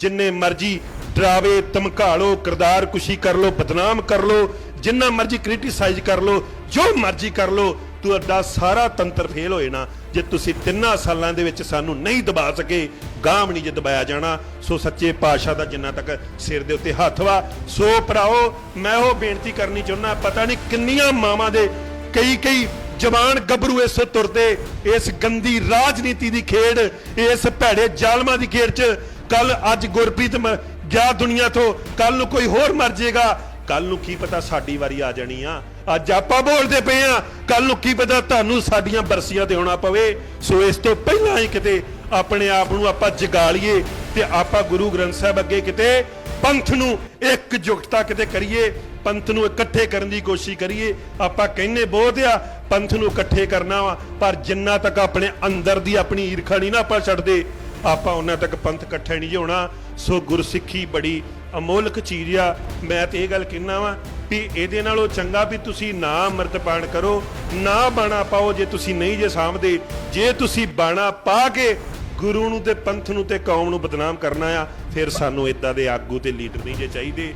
ਜਿੰਨੇ ਮਰਜ਼ੀ ਡਰਾਵੇ ਧਮਕਾ ਲਓ ਕਿਰਦਾਰ ਕੁਸ਼ੀ ਕਰ ਲਓ ਬਦਨਾਮ ਕਰ ਲਓ ਜਿੰਨਾ ਮਰਜ਼ੀ ਕ੍ਰਿਟਿਸਾਈਜ਼ ਕਰ ਲਓ ਜੋ ਮਰਜ਼ੀ ਕਰ ਲਓ ਤੁਹਾਡਾ ਸਾਰਾ ਤੰਤਰ ਫੇਲ ਹੋ ਜਾਣਾ। ਜੇ ਤੁਸੀਂ ਤਿੰਨਾਂ ਸਾਲਾਂ ਦੇ ਵਿੱਚ ਸਾਨੂੰ ਨਹੀਂ ਦਬਾ ਸਕੇ ਗਾਮ ਨਹੀਂ ਜੇ ਦਬਾਇਆ ਜਾਣਾ, ਸੋ ਸੱਚੇ ਪਾਤਸ਼ਾਹ ਦਾ ਜਿੰਨਾ ਤੱਕ ਸਿਰ ਦੇ ਉੱਤੇ ਹੱਥ ਵਾ, ਸੋ ਭਰਾਓ, ਮੈਂ ਉਹ ਬੇਨਤੀ ਕਰਨੀ ਚਾਹੁੰਦਾ, ਪਤਾ ਨਹੀਂ ਕਿੰਨੀਆਂ ਮਾਵਾਂ ਦੇ ਕਈ ਕਈ ਜਵਾਨ ਗੱਭਰੂ ਇਸ ਤੁਰਦੇ, ਇਸ ਗੰਦੀ ਰਾਜਨੀਤੀ ਦੀ ਖੇਡ, ਇਸ ਭੈੜੇ ਜ਼ਾਲਮਾਂ ਦੀ ਖੇਡ 'ਚ ਕੱਲ ਅੱਜ ਗੁਰਪ੍ਰੀਤ ਗਿਆ ਦੁਨੀਆ ਤੋਂ। ਕੱਲ ਨੂੰ ਕੋਈ ਹੋਰ ਮਰ ਜਾਏਗਾ ਕੱਲ ਨੂੰ ਕੀ ਪਤਾ ਸਾਡੀ ਵਾਰੀ ਆ ਜਾਣੀ ਆ। ਅੱਜ ਆਪਾਂ ਬੋਲਦੇ ਪਏ ਆ ਕੱਲ ਨੂੰ ਕੀ ਪਤਾ ਤੁਹਾਨੂੰ ਸਾਡੀਆਂ ਬਰਸੀਆਂ ਤੇ ਆਉਣਾ ਪਵੇ। ਸੋ ਇਸ ਤੋਂ ਪਹਿਲਾਂ ਹੀ ਕਿਤੇ ਆਪਣੇ ਆਪ ਨੂੰ ਆਪਾਂ ਜਗਾ ਲਈਏ ਤੇ ਆਪਾਂ ਗੁਰੂ ਗ੍ਰੰਥ ਸਾਹਿਬ ਅੱਗੇ ਕਿਤੇ ਪੰਥ ਨੂੰ ਇਕਜੁੱਟਤਾ ਕਿਤੇ ਕਰੀਏ, ਪੰਥ ਨੂੰ ਇਕੱਠੇ ਕਰਨ ਦੀ ਕੋਸ਼ਿਸ਼ ਕਰੀਏ। ਆਪਾਂ ਕਹਿੰਨੇ ਬਹੁਤ ਆ, ਪੰਥ ਨੂੰ ਇਕੱਠੇ ਕਰਨਾ ਵਾ, ਪਰ ਜਿੰਨਾ ਤੱਕ ਆਪਣੇ ਅੰਦਰ ਦੀ ਆਪਣੀ ਈਰਖਾ ਨਹੀਂ ਨਾ ਆਪਾਂ ਛੱਡਦੇ ਆਪਾਂ ਉਹਨਾਂ ਤੱਕ ਪੰਥ ਇਕੱਠੇ ਨਹੀਂ ਹੋਣਾ, ਸੋ ਗੁਰਸਿੱਖੀ ਬੜੀ ਅਮੋਲਕ ਚੀਜ਼ ਆ। ਮੈਂ ਤੇ ਇਹ ਗੱਲ ਕਹਿਣਾ ਵਾਂ ਵੀ ਇਹਦੇ ਨਾਲੋਂ ਚੰਗਾ ਵੀ ਤੁਸੀਂ ਨਾ ਅੰਮ੍ਰਿਤਪਾਨ ਕਰੋ, ਨਾ ਬਾਣਾ ਪਾਓ ਜੇ ਤੁਸੀਂ ਨਹੀਂ ਜੇ ਸਾਂਭਦੇ। ਜੇ ਤੁਸੀਂ ਬਾਣਾ ਪਾ ਕੇ ਗੁਰੂ ਨੂੰ ਤੇ ਪੰਥ ਨੂੰ ਤੇ ਕੌਮ ਨੂੰ ਬਦਨਾਮ ਕਰਨਾ ਆ, ਫਿਰ ਸਾਨੂੰ ਇਦਾਂ ਦੇ ਆਗੂ ਤੇ ਲੀਡਰ ਨਹੀਂ ਜੇ ਚਾਹੀਦੇ।